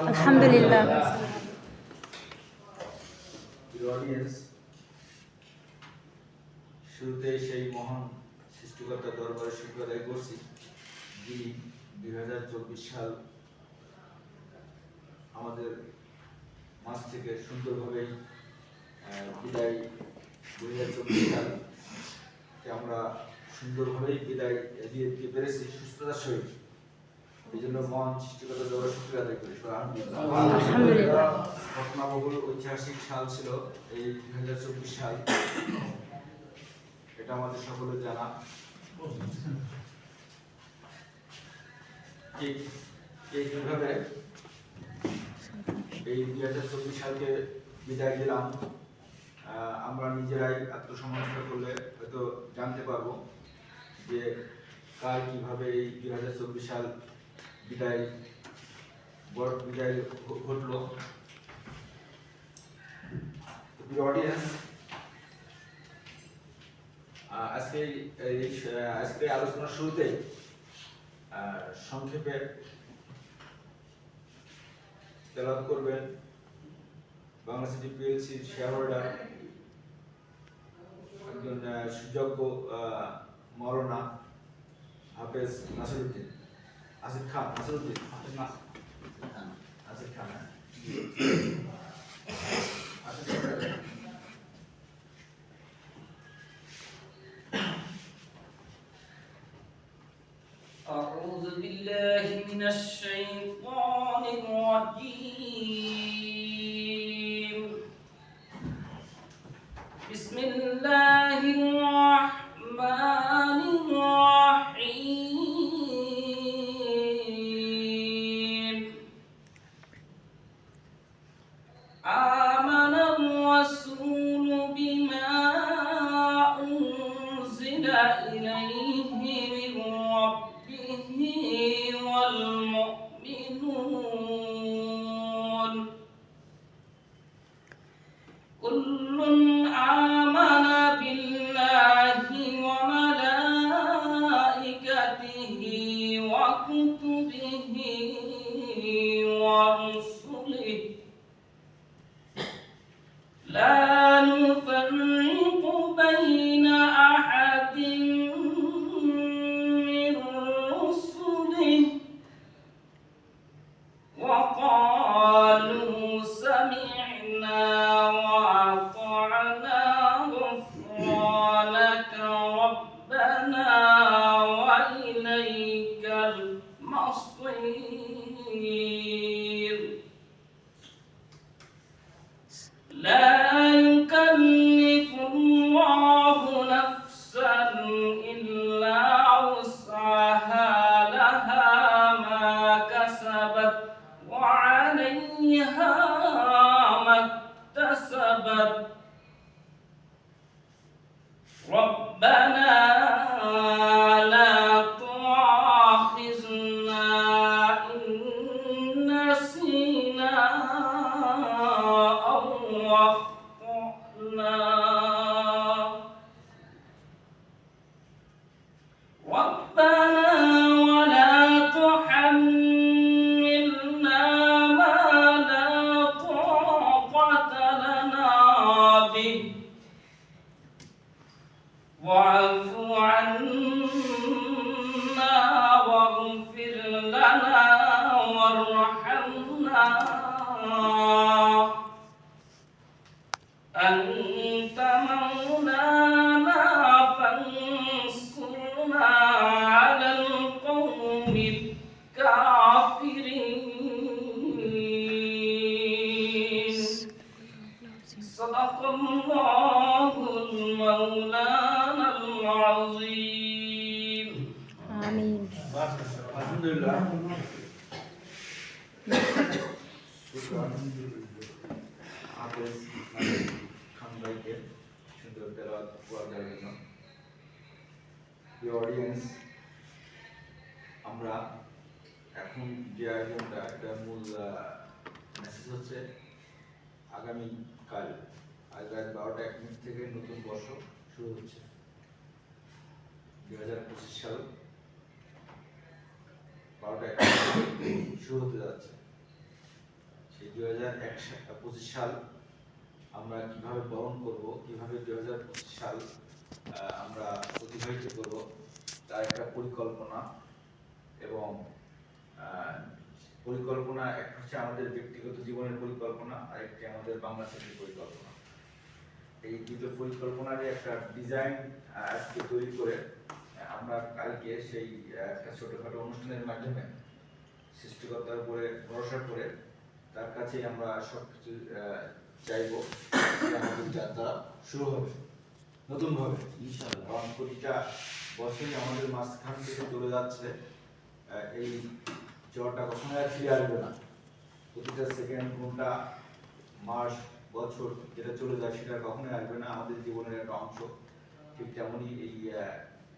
আলহামদুলিল্লাহ। শুরুতে সেই মহান সৃষ্টিকর্তা দরবারে শুক্রদায় করছি, যিনি দুই হাজার চব্বিশ সাল আমাদের মাস থেকে সুন্দরভাবে বিদায় দুই হাজার চব্বিশ সালকে আমরা সুন্দরভাবেই বিদায় দিয়ে দিতে পেরেছি সুস্থতার সহিত। এই জন্য দরবারে শুক্র আদায় করি। ঘটনাবহুল ঐতিহাসিক সাল ছিল এই দুই হাজার চব্বিশ সাল। এটা আমাদের সকলের জানা। ঠিক এই এই দুই হাজার চব্বিশ সালকে বিদায় দিলাম আহ, আমরা নিজেরাই আত্মসমালোচনা করলে হয়তো জানতে পারব। যে কার কীভাবে এই দুই হাজার চব্বিশ সাল বিদায়, বড় বিদায় ঘটলো। অডিয়েন্স আজকে আজকে আলোচনার শুরুতে সংক্ষেপে তেলাওয়াত করবেন Bangla city PLC share holder একজন সুযোগ্য মরনা হাফেজ নাসিরুদ্দিন আসিফ খান নাসিরুদ্দিন হাফেজ নাস আসিফ খান হ্যাঁ। আসিফ খান أعوذ بالله من الشيطان ربنا الكافرين হাজার এক পঁচিশ সাল আমরা কীভাবে বরণ করব, কীভাবে দুই হাজার পঁচিশ সাল আমরা অতিবাহিত করব, তার একটা পরিকল্পনা এবং পরিকল্পনা একটা হচ্ছে আমাদের ব্যক্তিগত জীবনের পরিকল্পনা, আর একটি আমাদের বাংলাদেশের পরিকল্পনা। এই দুটো পরিকল্পনার একটা ডিজাইন আজকে তৈরি করে আমরা কালকে সেই একটা ছোটখাটো অনুষ্ঠানের মাধ্যমে সৃষ্টিকর্তার উপরে ভরসা করে তার কাছে আমরা সব কিছু চাইব যাত্রা শুরু হবে নতুন ভাবে ইনশাআল্লাহ। কারণ প্রতিটা বছরই আমাদের মাঝখান থেকে চলে যাচ্ছে এই জ্বরটা কখনো আর ফিরে আসবে না। প্রতিটা সেকেন্ড ঘণ্টা, মাস, বছর যেটা চলে যায় সেটা কখনোই আসবে না। আমাদের জীবনের একটা অংশ। ঠিক তেমনই এই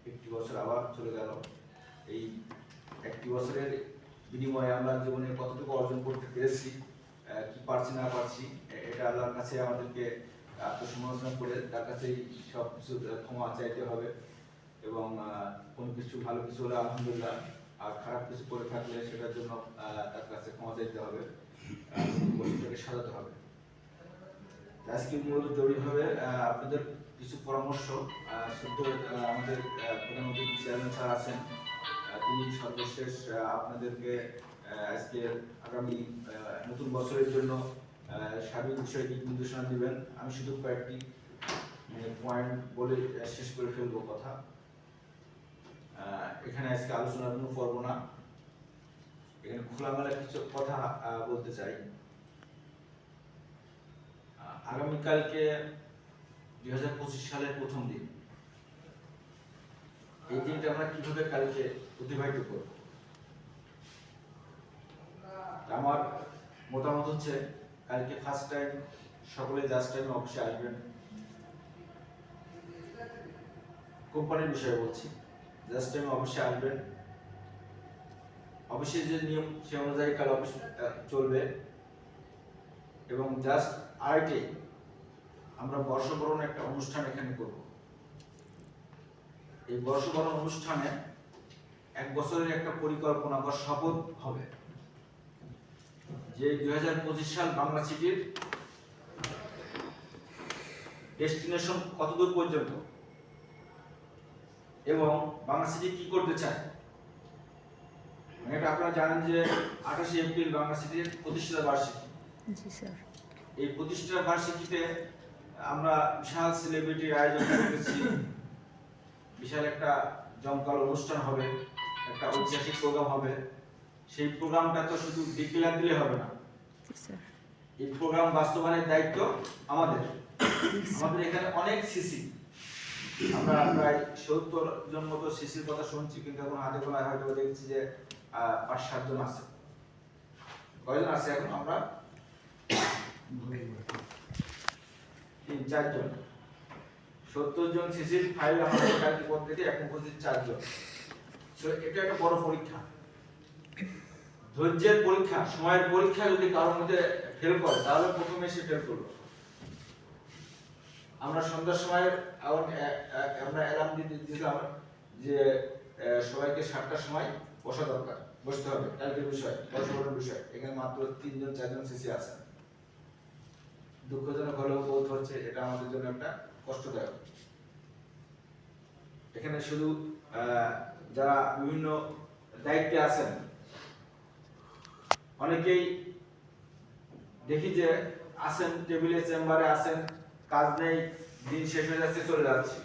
একটি বছর আবার চলে গেল। এই একটি বছরের বিনিময়ে আমরা জীবনে কতটুকু অর্জন করতে পেরেছি কি পারছি না পারছি এটা আল্লাহর কাছে আমাদেরকে আত্মসমালোচনা করে তার কাছেই সব কিছু ক্ষমা চাইতে হবে এবং কোনো কিছু ভালো কিছু হলে আলহামদুলিল্লাহ, আর খারাপ কিছু করে থাকলে সেটার জন্য তার কাছে ক্ষমা চাইতে হবে বছরটাকে সাজাতে হবে। আজকে মূলত জরুরিভাবে আপনাদের কিছু পরামর্শ সদ্য আমাদের প্রধানমন্ত্রী চেয়ারম্যান স্যার আছেন তিনি সর্বশেষ আপনাদেরকে আজকে আগামী নতুন বছরের জন্য সার্বিক বিষয়ে দিক নির্দেশনা দিবেন। আমি শুধু কয়েকটি পয়েন্ট বলে শেষ করে ফেলব কথা। এখানে আজকে আলোচনার কোনো পর্ব না। এখানে খোলামেলা কিছু কথা বলতে চাই। আগামীকালকে দুই হাজার পঁচিশ সালের প্রথম দিন। এই দিনটা আমরা কীভাবে কালকে অতিবাহিত করব? আমার মতামত হচ্ছে, কালকে ফার্স্ট টাইম সকলে জাস্ট টাইম অফিসে আসবেন। কোম্পানির বিষয়ে বলছি জাস্ট টাইম অফিসে আসবেন। অফিসের যে নিয়ম, সে অনুযায়ী কাল অফিস চলবে। এবং জাস্ট আর্টে আমরা বর্ষবরণ একটা অনুষ্ঠান এখানে করব। এই বর্ষবরণ অনুষ্ঠানে এক বছরের একটা পরিকল্পনা বা শপথ হবে। যে দুই হাজার পঁচিশ সাল বাংলা সিটির ডেস্টিনেশন কতদূর পর্যন্ত? এবং বাংলা সিটি কি করতে চায়? এটা আপনারা জানেন যে আঠাশে এপ্রিল বাংলা সিটির প্রতিষ্ঠাতা বার্ষিকী। এই প্রতিষ্ঠা বার্ষিকীতে আমরা বিশাল সেলিব্রিটির আয়োজন করেছি। বিশাল একটা জমকাল অনুষ্ঠান হবে একটা ঐতিহাসিক প্রোগ্রাম হবে। সেই প্রোগ্রামটা তো শুধু ডিক্লেয়ার দিলে হবে না। এই প্রোগ্রাম বাস্তবায়নের দায়িত্ব আমাদের। আমাদের এখানে অনেক সিসি আমরা প্রায় সত্তর জন মতো সিসির কথা শুনছি কিন্তু এখন হাতে গোলায় হয়তো দেখছি যে আহ, পাঁচ সাতজন আছে। কয়জন আছে এখন আমরা? তিন চারজন। সত্তর জন সিসির ফাইল আমাদের কালকে থেকে এখন পর্যন্ত চারজন So, এটা একটা বড় পরীক্ষা। ধৈর্যের পরীক্ষা সময়ের পরীক্ষা যদি কারোর মধ্যে ফেল করে তাহলে প্রথমে সে ফেল করল। আমরা সন্ধ্যার সময় আমরা অ্যালার্ম দিয়ে দিয়েছিলাম যে সবাইকে সাতটার সময় বসা দরকার। বসতে হবে কালকের বিষয় বর্ষবরণের বিষয়। এখানে মাত্র তিনজন চারজন সিসি আছেন দুঃখজনক হলেও বোধ হচ্ছে এটা আমাদের জন্য একটা কষ্টদায়ক। এখানে শুধু যারা বিভিন্ন দায়িত্বে আছেন, অনেকেই দেখি যে আসেন টেবিলে চেম্বারে আসেন কাজ নেই, দিন শেষ হয়ে যাচ্ছে, চলে যাচ্ছে।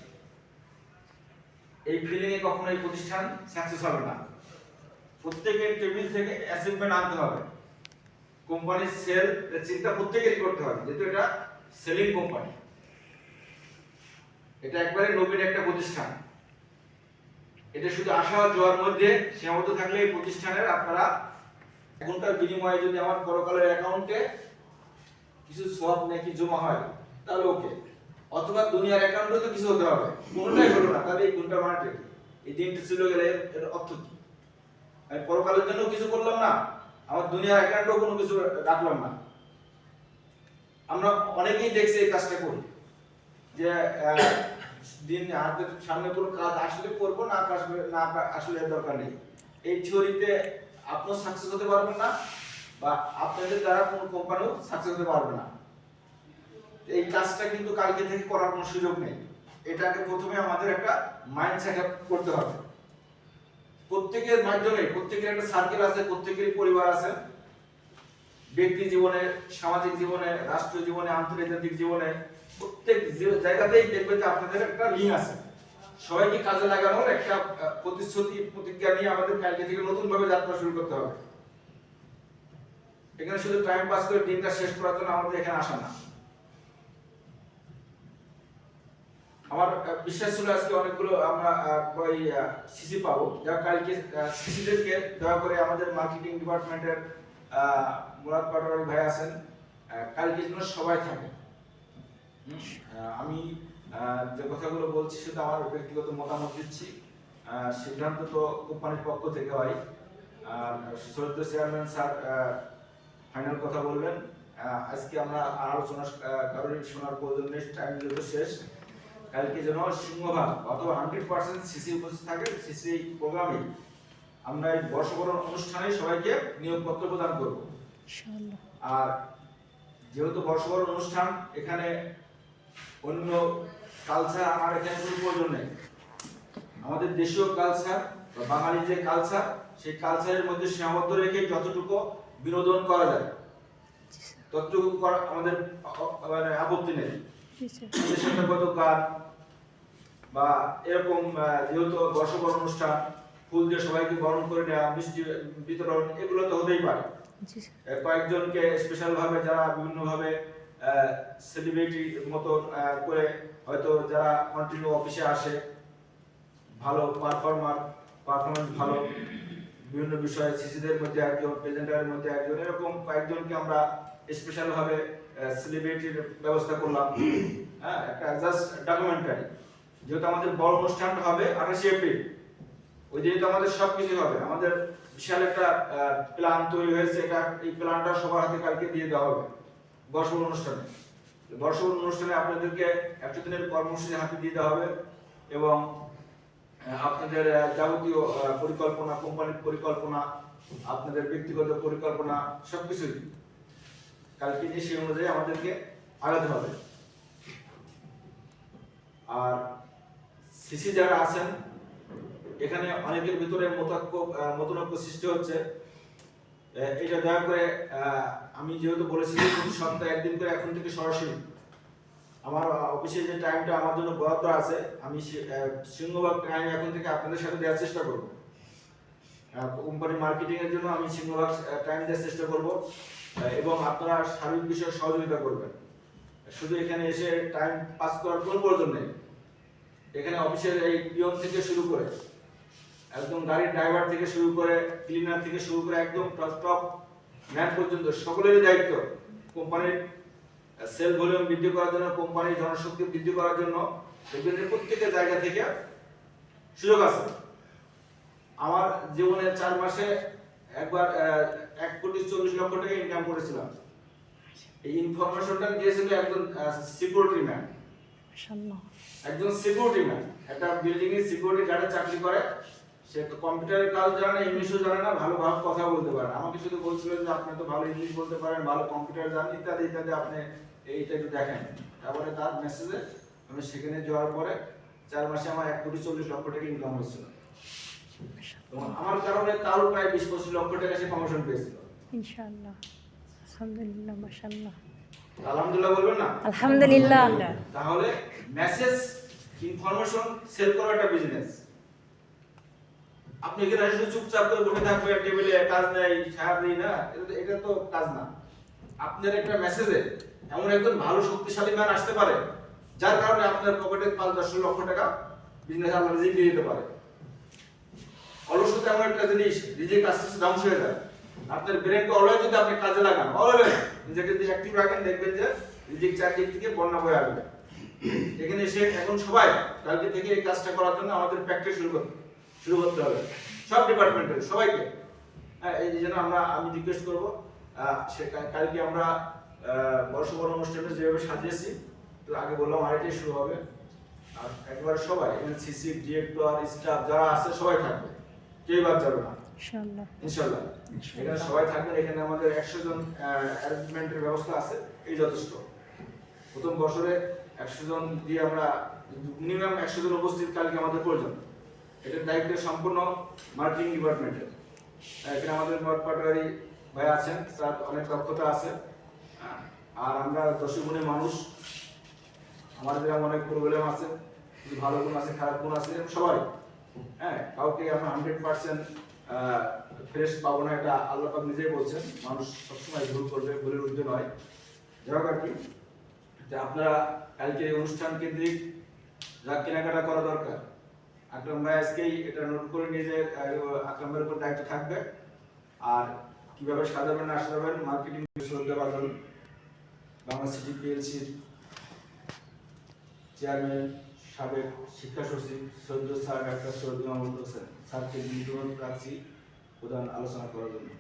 এই ফিলিং এ কখনো এই প্রতিষ্ঠান সাকসেস হবে না। প্রত্যেকের টেবিল থেকে অ্যাচিভমেন্ট আনতে হবে। কোম্পানির সেল চিন্তা প্রত্যেকেরই করতে হবে, যেহেতু এটা সেলিং কোম্পানি এটা একবারে নবীন একটা প্রতিষ্ঠান। এটা শুধু আশা জোয়ার মধ্যে সীমাবদ্ধ থাকলে এই প্রতিষ্ঠানের আপনারা এখনকার বিনিময়ে যদি আমার পরকালের অ্যাকাউন্টে কিছু সব নাকি জমা হয়, তাহলে ওকে। অথবা দুনিয়ার অ্যাকাউন্টে তো কিছু হতে হবে। কোনোটাই হলো না, তাহলে এই মানাটা কি? এই দিনটা ছিল গেলে এর- অর্থ কি? আমি পরকালের জন্য কিছু করলাম না, আমার দুনিয়ার অ্যাকাউন্টেও কোনো কিছু রাখলাম না। আমরা অনেকেই দেখছি এই কাজটা করি। যে দিন হাতের সামনে কোনো কাজ আসলে করব না আসলে না আসলে দরকার নেই। এই থিওরিতে আপনিও সাকসেস হতে পারবেন না বা আপনাদের দ্বারা কোনো কোম্পানিও সাকসেস হতে পারবে না। এই কাজটা কিন্তু কালকে থেকে করার কোনো সুযোগ নেই। এটাকে প্রথমে আমাদের একটা মাইন্ড সেট আপ করতে হবে। প্রত্যেকের মাধ্যমে, প্রত্যেকের একটা সার্কেল আছে, প্রত্যেকেরই পরিবার আছে। ব্যক্তি জীবনে, সামাজিক জীবনে, রাষ্ট্র জীবনে, আন্তর্জাতিক জীবনে, প্রত্যেক জায়গাতেই দেখবে যে আপনাদের একটা লিঙ্ক আছে। সবাইকে কাজে লাগানোর একটা প্রতিশ্রুতি প্রতিজ্ঞা নিয়ে আমাদের কালকে থেকে নতুন ভাবে যাত্রা শুরু করতে হবে। এখানে শুধু টাইম পাস করে দিনটা শেষ করার জন্য আমাদের এখানে আসা না। আমার বিশ্বাস ছিল আজকে অনেকগুলো আমরা ওই সিসি পাবো। যা কালকে সিসিদেরকে দয়া করে আমাদের মার্কেটিং ডিপার্টমেন্টের মুরাদ পাটোয়ারি ভাই আছেন কালকে যেন সবাই থাকে। আমি যে কথাগুলো বলছি সেটা আমার ব্যক্তিগত মতামত দিচ্ছি। সিদ্ধান্ত তো কোম্পানির পক্ষ থেকে হয়। আর সৈয়দ চেয়ারম্যান স্যার ফাইনাল কথা বলবেন। আজকে আমরা আলোচনা কারোরই শোনার প্রয়োজন নেই টাইম যেহেতু শেষ। কালকে যেন সিংহভাগ অথবা হান্ড্রেড পার্সেন্ট সিসি উপস্থিত থাকে সিসি প্রোগ্রামে আমরা এই বর্ষবরণ অনুষ্ঠানে সবাইকে নিয়োগপত্র প্রদান করব। আর যেহেতু বর্ষবরণ অনুষ্ঠান এখানে অন্য কালচার আমার এখানে কোনো প্রয়োজন নেই। আমাদের দেশীয় কালচার বা বাঙালি যে কালচার সেই কালচারের মধ্যে সীমাবদ্ধ রেখে যতটুকু বিনোদন করা যায় ততটুকু করা আমাদের মানে আপত্তি নেই। দেশাত্মগত গান বা এরকম যেহেতু বর্ষবরণ অনুষ্ঠান ফুল দিয়ে সবাইকে বরণ করে নেওয়া মিষ্টি বিতরণ এগুলো তো হতেই পারে। কয়েকজনকে স্পেশাল ভাবে যারা বিভিন্ন ভাবে সেলিব্রিটি মতো করে হয়তো যারা কন্টিনিউ অফিসে আসে, ভালো পারফর্মার পারফরমেন্স ভালো, বিভিন্ন বিষয়ে শিশুদের মধ্যে একজন প্রেজেন্টারের মধ্যে একজন, এরকম কয়েকজনকে আমরা স্পেশাল ভাবে সেলিব্রিটির ব্যবস্থা করলাম। হ্যাঁ একটা জাস্ট ডকুমেন্টারি যেহেতু আমাদের বড় অনুষ্ঠানটা হবে আঠাশে এপ্রিল, ওই দিনে তো আমাদের সব কিছু হবে। আমাদের বিশাল একটা প্ল্যান তৈরি হয়েছে। এটা, এই প্ল্যানটা সবার হাতে কালকে দিয়ে দেওয়া হবে বর্ষবরণ অনুষ্ঠানে। বর্ষবরণ অনুষ্ঠানে আপনাদেরকে একশো দিনের কর্মসূচি হাতে দিয়ে দেওয়া হবে এবং আপনাদের যাবতীয় পরিকল্পনা কোম্পানির পরিকল্পনা, আপনাদের ব্যক্তিগত পরিকল্পনা, সবকিছুই কালকে যে সেই অনুযায়ী আমাদেরকে আগাতে হবে। আর সিসি যারা আছেন এখানে অনেকের ভিতরে মতাক্য মতনৈক্য সৃষ্টি হচ্ছে। এটা দয়া করে আমি যেহেতু বলেছি প্রতি সপ্তাহে একদিন করে এখন থেকে সরাসরি আমার অফিসে যে টাইমটা আমার জন্য বরাদ্দ আছে, আমি সিংহভাগ টাইম এখন থেকে আপনাদের সাথে দেওয়ার চেষ্টা করব। কোম্পানি মার্কেটিং এর জন্য আমি সিংহভাগ টাইম দেওয়ার চেষ্টা করব এবং আপনারা সার্বিক বিষয়ে সহযোগিতা করবেন। শুধু এখানে এসে টাইম পাস করার কোনো প্রয়োজন নেই। এখানে অফিসের এই পিয়ন থেকে শুরু করে একদম গাড়ির ড্রাইভার থেকে শুরু করে ক্লিনার থেকে শুরু করে একদম টপ টপ ম্যান পর্যন্ত সকলেরই দায়িত্ব কোম্পানির সেল ভলিউম বৃদ্ধি করার জন্য কোম্পানির জনশক্তি বৃদ্ধি করার জন্য দেখবেন প্রত্যেকের জায়গা থেকে সুযোগ আছে। আমার জীবনে চার মাসে একবার এক কোটি চল্লিশ লক্ষ টাকা ইনকাম করেছিলাম। এই ইনফরমেশনটা দিয়েছিল একজন সিকিউরিটি ম্যান একজন সিকিউরিটি ম্যান একটা বিল্ডিং এর সিকিউরিটি গার্ডে চাকরি করে। সে কম্পিউটারের কাজ জানে না ইংলিশও জানে না ভালো ভাবে কথা বলতে পারে আমাকে শুধু বলছিল যে আপনি তো ভালো ইংলিশ বলতে পারেন ভালো কম্পিউটার জানেন ইত্যাদি ইত্যাদি আপনি এইটা একটু দেখেন। তারপরে তার মেসেজে আমি সেখানে যাওয়ার পরে চার মাসে আমার এক কোটি চল্লিশ লক্ষ টাকা ইনকাম হয়েছিল আমার কারণে তারও প্রায় বিশ পঁচিশ লক্ষ টাকা সে কমিশন পেয়েছিল। ইনশাআল্লাহ। আলহামদুলিল্লাহ মাশাআল্লাহ। আলহামদুলিল্লাহ বলবেন না? আলহামদুলিল্লাহ। তাহলে মেসেজ ইনফরমেশন সেল করা একটা বিজনেস আপনি এখানে শুধু চুপচাপ করে বসে থাকবেন, টেবিলে কাজ নেই সাহায্য নেই, না? এটা তো- কাজ না। আপনার একটা মেসেজে এমন একজন ভালো শক্তিশালী ম্যান আসতে পারে, যার কারণে আপনার পকেটে পাঁচ, দশ লক্ষ টাকা বিজনেস আপনার রিজিক দিয়ে দিতে পারে। অলসতা এমন একটা জিনিস রিজিক আস্তে আস্তে ধ্বংস হয়ে যায়। আপনার ব্রেনকে অলওয়েজ যদি আপনি কাজে লাগান অলওয়েজ নিজেকে যদি অ্যাক্টিভ রাখেন, দেখবেন যে রিজিক চারদিক থেকে বন্যা বয়ে আসবে। এখানে এসে এখন সবাই কালকে থেকে এই কাজটা করার জন্য আমাদের প্র্যাকটিস শুরু করতে শুরু করতে হবে। সব ডিপার্টমেন্টের সবাইকে। হ্যাঁ এই জন্য আমরা আমি রিকোয়েস্ট করব সে কালকে আমরা আহ, বর্ষবরণ অনুষ্ঠানে যেভাবে সাজিয়েছি তো আগে বললাম আড়াইটায় শুরু হবে। আর একবারে সবাই সিসি ডিরেক্টর স্টাফ যারা আছে সবাই থাকবে। কেউ বাদ যাবে না। ইনশাল্লাহ এখানে সবাই থাকবেন এখানে আমাদের একশো জন অ্যারেঞ্জমেন্টের ব্যবস্থা আছে এই যথেষ্ট। প্রথম বছরে একশো জন দিয়ে আমরা মিনিমাম একশো জন উপস্থিত কালকে আমাদের প্রয়োজন। এটার দায়িত্ব সম্পূর্ণ মার্কেটিং ডিপার্টমেন্টের। এখানে আমাদের মঠ পাটোয়ারি ভাই আছেন তার অনেক দক্ষতা আছে। হ্যাঁ, আর আমরা দশ গুণের মানুষ। আমাদের অনেক প্রবলেম আছে ভালো গুণ আছে খারাপ গুণ আছে সবাই। হ্যাঁ কাউকে আমরা হান্ড্রেড পার্সেন্ট ফ্রেশ পাবো না এটা আল্লাহ পাক নিজেই বলছেন। মানুষ সবসময় ভুল করবে ভুলের ঊর্ধ্বে নয়। যাই আর কি যে আপনারা কালকে অনুষ্ঠান কেন্দ্রিক যা কেনাকাটা করা দরকার আকরাম ভাই আজকেই এটা নোট করে নিয়ে যে আকরাম ভাইয়ের উপর দায়িত্ব থাকবে। আর কীভাবে সাজাবেন না সাজাবেন মার্কেটিং শ্রদ্ধা বাদল বাংলা সিটি পিএলসির চেয়ারম্যান সাবেক শিক্ষা সচিব সৈয়দ স্যার ডাক্তার সৈয়দ মাহমুদ হোসেন স্যারকে নিমন্ত্রণ রাখছি প্রধান আলোচনা করার জন্য।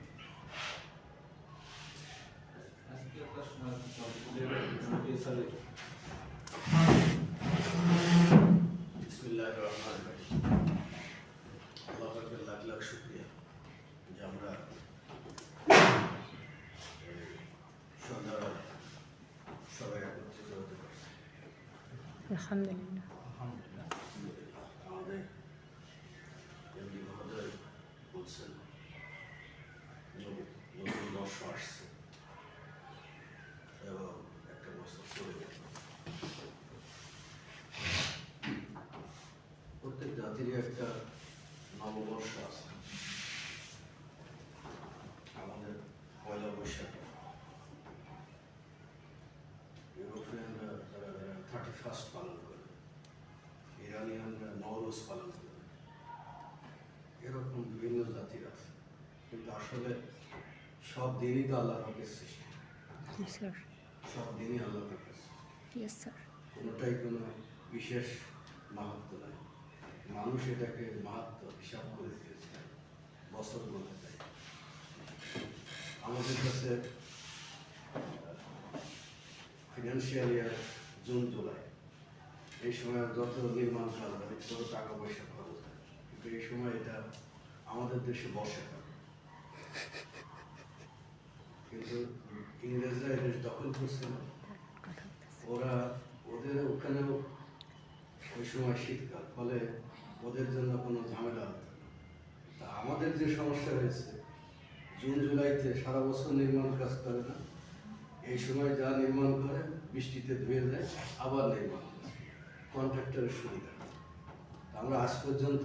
বিসমিল্লাহির রহমানির রহিম আল্লাহ পাকের লাখ লাখ শুকরিয়া যে আমরা সন্ধ্যাবেলা সবাই একত্রিত হতে পারছি। আলহামদুলিল্লাহ আমাদের এমডি মহোদয় বলছেন নতুন- নতুন বর্ষ আসছে এবং একটা বছর চলে গেছে প্রত্যেক জাতিরই একটা নববর্ষ আছে আমাদের পয়লা বৈশাখ ইউরোপিয়ানরা যারা থার্টি ফার্স্ট পালন করে নওরোজ পালন করে এরকম বিভিন্ন জাতির আছে। কিন্তু আসলে সব দিনই তো আল্লাহ পাকের সৃষ্টি। সব দিনই আল্লাহ পাকের সৃষ্টি। কোনোটাই কোনো বিশেষ মাহাত্ম নাই। মানুষ এটাকে মাহাত্ম হিসাব করে দিয়েছে। বছর বলতে চাই আমাদের কাছে ফিনান্সিয়াল ইয়ার জুন জুলাই। এই সময় যত নির্মাণ কাজ হয় তত টাকা পয়সা খরচ হয়। কিন্তু এই সময় এটা আমাদের দেশে বর্ষাকাল কিন্তু ইংরেজরা এদেশ দখল করছে না। ওরা ওদের ওখানেও ওই সময় শীতকাল, ফলে ওদের জন্য কোনো ঝামেলা হতো। তা আমাদের যে সমস্যা হয়েছে, জুন জুলাইতে সারা বছর নির্মাণ কাজ করে না। এই সময় যা নির্মাণ করে, বৃষ্টিতে ধুয়ে যায় আবার নির্মাণ কন্ট্রাক্টরের সুবিধা। আমরা আজ পর্যন্ত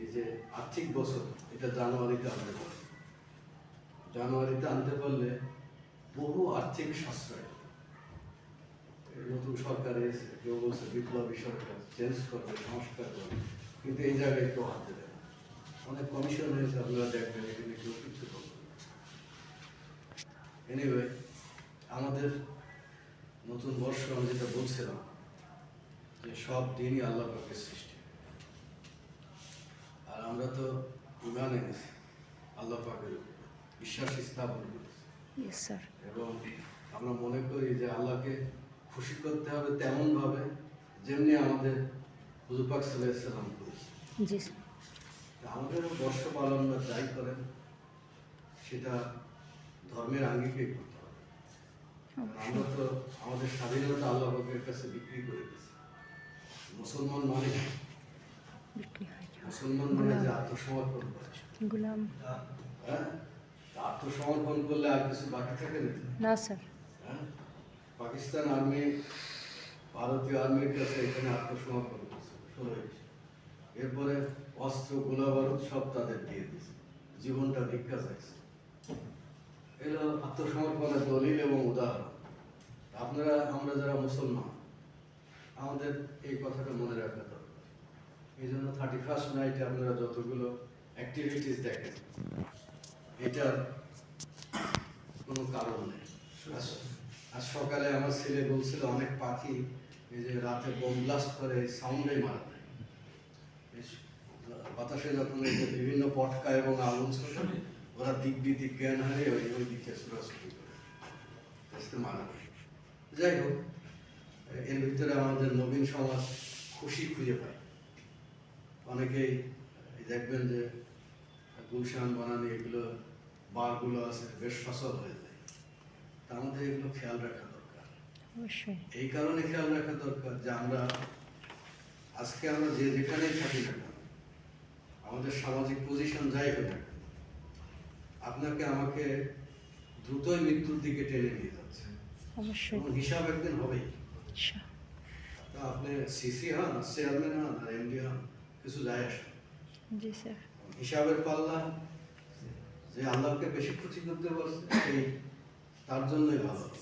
এই যে আর্থিক বছর, এটা জানুয়ারিতে আনতে পারি। জানুয়ারিতে আনতে পারলে বহু আর্থিক সাশ্রয়। নতুন সরকার এসে কেউ বলছে, বিপ্লবী সরকার চেঞ্জ করবে, সংস্কার করবে, কিন্তু এই জায়গায় কেউ হাত দেবে অনেক কমিশন হয়েছে আপনারা দেখবেন, এখানে কেউ কিছু করবে এনিওয়ে আমাদের নতুন বর্ষ, আমি যেটা বলছিলাম যে সব দিনই আল্লাহ পাকের সৃষ্টি। আর আমরা তো ইমান এনেছি আল্লাহ পাকের বিশ্বাস স্থাপন করেছি। স্যার এবং আমরা মনে করি যে আল্লাহকে খুশি করতে হবে তেমন ভাবে যেমনি আমাদের হুজুর পাক সাল্লাম করেছে আমাদের বর্ষ পালন বা যাই করেন সেটা ধর্মের আঙ্গিকেই করতে হবে। আমরা তো আমাদের স্বাধীনতা আল্লাহ পাকের কাছে বিক্রি করে দিয়েছি। মুসলমান মানে হয় মুসলমান মানে যে আত্মসমর্পণ করে। গুলাম। হ্যাঁ? তা আত্মসমর্পণ করলে আর কিছু বাকি থাকে না? স্যার। হ্যাঁ? পাকিস্তান আর্মি ভারতীয় আর্মির কাছে এখানে আত্মসমর্পণ করছে। শুরু হয়েছে এরপরে অস্ত্র গোলা বারুদ সব তাদের দিয়ে দিয়েছে। জীবনটা ভিক্ষা চাইছে। এলো আত্মসমর্পণের দলিল এবং উদাহরণ। আপনারা আমরা যারা মুসলমান আমাদের এই কথাটা মনে রাখা দরকার। এই জন্য থার্টি ফার্স্ট নাইটে আপনারা যতগুলো অ্যাক্টিভিটিস দেখেন, এটার কোনো কারণ নেই। আজ সকালে আমার ছেলে বলছিল, অনেক পাখি এই যে রাতে বোম ব্লাস্ট করে সাউন্ডে মারা দেয় বাতাসে যখন এই যে বিভিন্ন পটকা এবং আগুন ওরা দিক বিদিক জ্ঞান হারিয়ে ওই ওই দিকে ছোড়াছুটি করে মারা যাই হোক এর ভিতরে আমাদের নবীন সমাজ খুশি খুঁজে পায়। অনেকেই দেখবেন যে গুলশান বানানি এগুলো বারগুলো আছে বেশ সচল হয়ে যায়। তার মধ্যে এগুলো খেয়াল রাখা দরকার। এই কারণে খেয়াল রাখা দরকার যে আমরা আজকে আমরা যে যেখানেই থাকি না আমাদের সামাজিক পজিশন যাই হোক আপনাকে আমাকে দ্রুতই মৃত্যুর দিকে টেনে নিয়ে যাচ্ছে। হিসাব একদিন হবেই। আপনি সিসি হন চেয়ারম্যান হন আর এমডি হন কিছু যায় আসে? না। জি স্যার। হিসাবের পাল্লা যে আল্লাহকে বেশি খুশি করতে পারছে সেই তার জন্যই ভালো। হবে।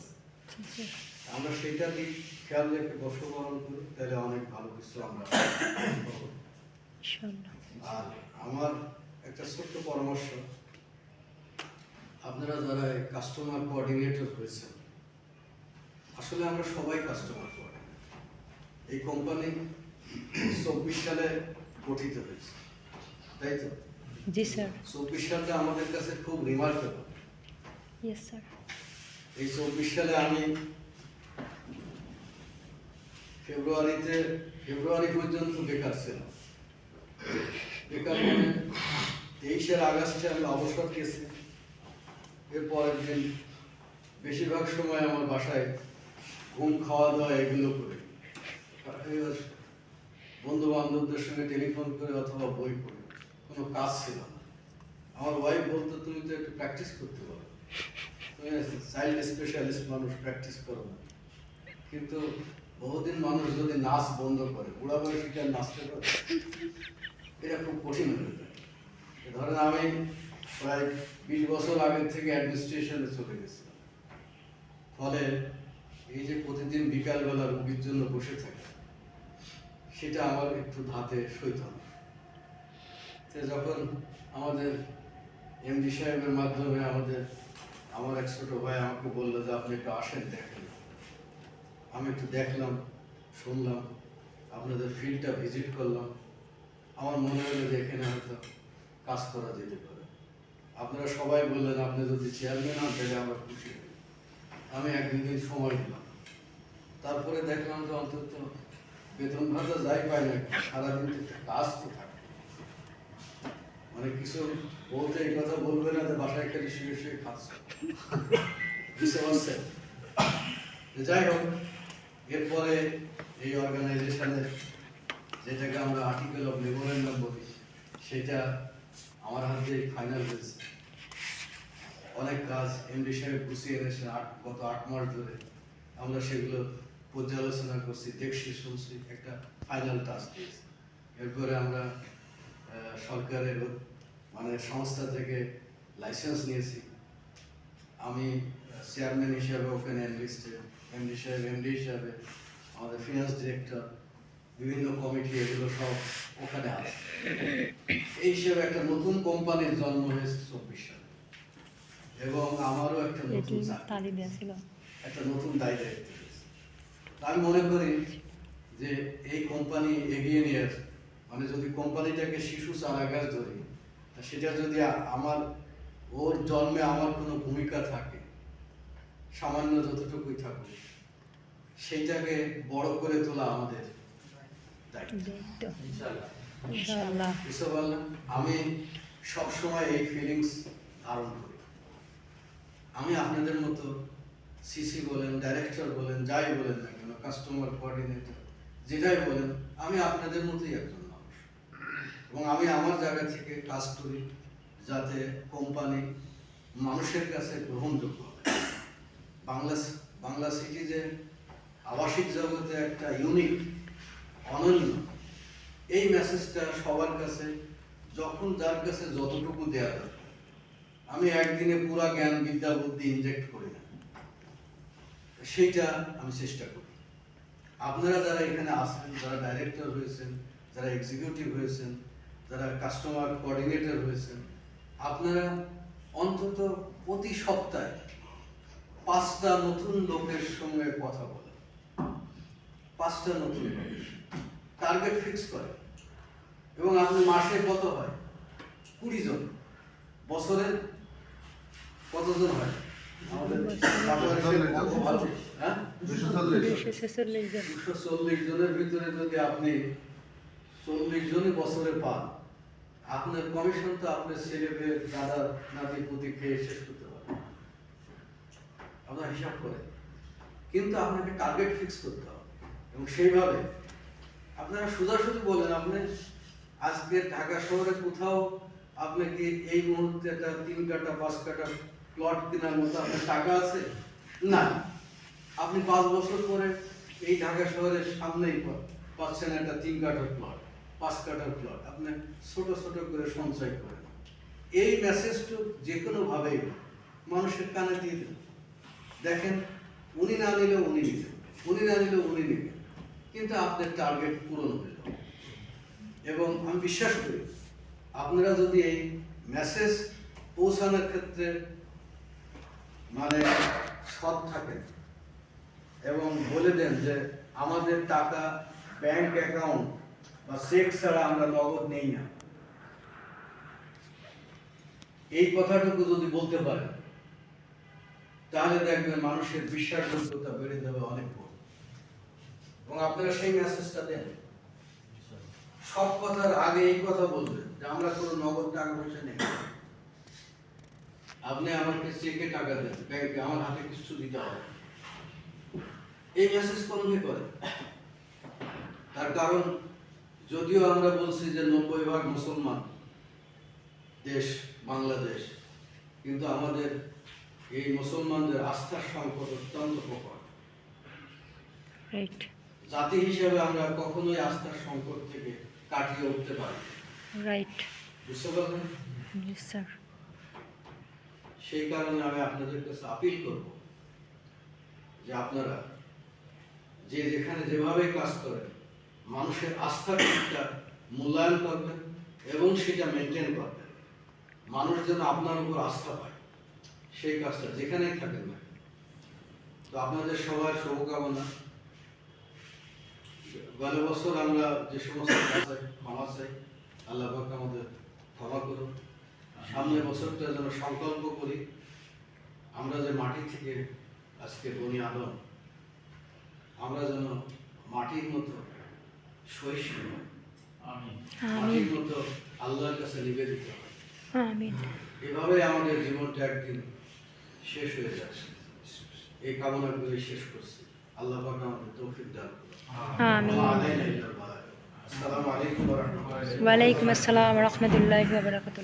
জি স্যার। আমরা সেটা দিক খেয়াল রেখে বর্ষবরণ করি তাহলে অনেক ভালো কিছু আমরা আর আমার একটা ছোট্ট পরামর্শ আপনারা যারা কাস্টমার কোঅর্ডিনেটর হয়েছেন আসলে আমরা সবাই কাস্টমার কোঅর্ডিনেটর এই কোম্পানি চব্বিশ সালে গঠিত হয়েছে। তাই তো? জি স্যার। চব্বিশ সালটা আমাদের কাছে খুব রিমার্কেবল ইয়েস স্যার এই চব্বিশ সালে আমি ফেব্রুয়ারিতে ফেব্রুয়ারি পর্যন্ত বেকার ছিলাম। বেকার মানে তেইশের আগস্টে আমি অবসর গেছি এর পরের দিন বেশিরভাগ সময় আমার বাসায় ঘুম খাওয়া দাওয়া এগুলো করে। বন্ধু বান্ধবদের সঙ্গে টেলিফোন করে অথবা বই পড়ে। কোনো কাজ ছিল না। আমার ওয়াইফ বলতো, তুমি তো একটু প্র্যাকটিস করতে পারো। তুমি চাইল্ড স্পেশালিস্ট মানুষ প্র্যাকটিস করো না। কিন্তু বহুদিন মানুষ যদি নাচ বন্ধ করে, বুড়া বয়সী কি আর নাচতে পারে? এটা খুব কঠিন হয়ে যায়। ধরেন আমি প্রায় বিশ বছর আগের থেকে অ্যাডমিনিস্ট্রেশনে চলে গেছিলাম। ফলে এই যে প্রতিদিন বিকালবেলা রুগীর জন্য বসে থাকে, সেটা আমার একটু ধাতে সইত না। যখন আমাদের এমডি সাহেবের মাধ্যমে আমাদের, আমার এক ছোট ভাই আমাকে বলল যে, আপনি একটু আসেন দেখেন। আমি একটু দেখলাম, শুনলাম, আপনাদের ফিল্ডটা ভিজিট করলাম। আমার মনে হলো যে, এখানে হয়তো কাজ করা যেতে পারে। আপনারা সবাই বললেন, আপনি যদি চেয়ারম্যান হন, তাহলে আমরা খুশি আমি এক দুই দিন সময় দিলাম। তারপরে দেখলাম যে অন্তত বেতন ভাতা যাই পাই না, সারাদিন কাজ তো থাকে। মানে কিছু বলতে এই কথা বলবে না যে বাসায় খালি শুয়ে শুয়ে খাচ্ছে। বুঝতে পারছেন? যাই হোক, এরপরে এই অর্গানাইজেশনের যেটাকে আমরা আর্টিকেল অফ মেমোরেন্ডাম বলি, সেটা আমার হাতে ফাইনাল হয়েছে। অনেক কাজ এমডি সাহেব গুছিয়ে এনেছেন আট, গত আট মাস ধরে। আমরা সেগুলো পর্যালোচনা করছি, দেখছি, শুনছি, একটা ফাইনাল টাচ দিয়েছি। এরপরে আমরা সরকারের মানে সংস্থা থেকে লাইসেন্স নিয়েছি। আমি চেয়ারম্যান হিসাবে ওখানে এনলিস্টে এমডি সাহেব এমডি হিসাবে, আমাদের ফিনান্স ডিরেক্টর বিভিন্ন কমিটি এগুলো সব ওখানে আছে। এই হিসাবে একটা নতুন কোম্পানির জন্ম হয়েছে চব্বিশ এবং আমারও একটা নতুন তালি দেওয়া ছিল। একটা নতুন দায়িত্ব আমি মনে করি যে এই কোম্পানি এগিয়ে নিয়ে আসে মানে যদি কোম্পানিটাকে শিশু চারা গাছ ধরি সেটা যদি আমার ওর জন্মে আমার কোনো ভূমিকা থাকে সামান্য যতটুকুই থাকুক সেইটাকে বড় করে তোলা আমাদের দায়িত্ব। আমি সবসময় এই ফিলিংস ধারণ করি। আমি আপনাদের মতো সিসি বলেন ডাইরেক্টর বলেন, যাই বলেন না কেন কাস্টমার কোঅর্ডিনেটর যেটাই বলেন, আমি আপনাদের মতোই একজন মানুষ। এবং আমি আমার জায়গা থেকে কাজ করি যাতে কোম্পানি মানুষের কাছে গ্রহণযোগ্য হয়। বাংলা বাংলা সিটি যে আবাসিক জগতে একটা ইউনিক অনন্য, এই মেসেজটা সবার কাছে, যখন যার কাছে যতটুকু দেওয়া দরকার আমি একদিনে পুরা জ্ঞান বিদ্যা বুদ্ধি ইনজেক্ট করি না। সেইটা আমি চেষ্টা করি। আপনারা যারা এখানে আসেন যারা ডাইরেক্টর হয়েছেন, যারা এক্সিকিউটিভ হয়েছেন, যারা কাস্টমার কোঅর্ডিনেটর হয়েছেন, আপনারা অন্তত প্রতি সপ্তাহে পাঁচটা নতুন লোকের সঙ্গে কথা বলেন। পাঁচটা নতুন টার্গেট ফিক্স করে এবং আপনি মাসে কত হয়? কুড়ি জন। বছরে কতজন হয়? আমাদের বাংলাদেশে কত ভালো? দুশো ছেচল্লিশ জন। দুশো চল্লিশ জনের ভিতরে যদি আপনি চল্লিশ জনই বছরে পান আপনার কমিশন তো আপনার ছেলে মেয়ে দাদা নাতি পুতি খেয়ে শেষ করতে পারে আপনার হিসাব করে। কিন্তু আপনাকে টার্গেট ফিক্স করতে হবে। এবং সেইভাবে আপনারা সোজাসুজি বলেন আপনি আজকে ঢাকা শহরে কোথাও আপনি কি এই মুহূর্তে একটা তিন কাটা পাঁচ কাটা প্লট কেনার মতো আপনার টাকা আছে? না। আপনি পাঁচ বছর পরে এই ঢাকা শহরের সামনেই পাচ্ছেন একটা তিন কাঠার প্লট পাঁচ কাঠার প্লট আপনি ছোট ছোট করে সঞ্চয় করেন। এই মেসেজটা যে কোনোভাবেই মানুষের কানে দিয়ে দেন। দেখেন, উনি না নিলে উনি নিতেন উনি না নিলে উনি নিতেন কিন্তু আপনার টার্গেট পূরণ হয়ে এবং আমি বিশ্বাস করি, আপনারা যদি এই মেসেজ পৌঁছানোর ক্ষেত্রে মানে সৎ থাকেন। এবং বলে দেন যে আমাদের টাকা ব্যাংক অ্যাকাউন্ট বা চেক ছাড়া আমরা নগদ নেই না। এই কথাটুকু যদি বলতে পারেন, তাহলে দেখবেন মানুষের বিশ্বাসযোগ্যতা বেড়ে যাবে অনেক বড়। এবং আপনারা সেই মেসেজটা দেন। সব কথার আগে এই কথা বলবেন যে আমরা কোনো নগদ টাকা পয়সা নেই। আপনি আমাকে চেকে টাকা দেন ব্যাংকে আমার হাতে কিছু দিতে হবে। এই মেসেজ কনভে করে? তার কারণ যদিও আমরা বলছি যে নব্বই ভাগ মুসলমান দেশ বাংলাদেশ কিন্তু আমাদের এই মুসলমানদের আস্থার সংকট অত্যন্ত প্রকট জাতি হিসেবে আমরা কখনোই আস্থার সংকট থেকে কাটিয়ে উঠতে পারি রাইট বুঝতে পারলেন? স্যার সেই কারণে আমি আপনাদের কাছে আপিল করব যে আপনারা যে যেখানে যেভাবে কাজ করেন, মানুষের আস্থার দিকটা মূল্যায়ন করবেন এবং সেটা মেনটেন করবেন। মানুষ যেন আপনার উপর আস্থা পায়, সেই কাজটা যেখানেই থাকেন না তো আপনাদের সবার শুভকামনা। গত বছর আমরা যে সমস্ত ক্ষমা চাই, আল্লাহ আমাদের ক্ষমা করুন সামনের বছরটা যেন সংকল্প করি আমরা যে মাটি থেকে আজকে বনি আদম আমরা যেন মাটির মতো সহিষ্ণু মাটির মতো আল্লাহর কাছে নিবেদিত এভাবে আমাদের জীবনটা একদিন শেষ হয়ে যাচ্ছে এই কামনা করে শেষ করছি। আল্লাহ পাক আমাদের তৌফিক দান করুন। ইল্লাল বালাগ। আসসালামু আলাইকুম ওয়া রাহমাতুল্লাহি ওয়ালাইকুম আসসালাম রহমতুল্লাহ বারকাত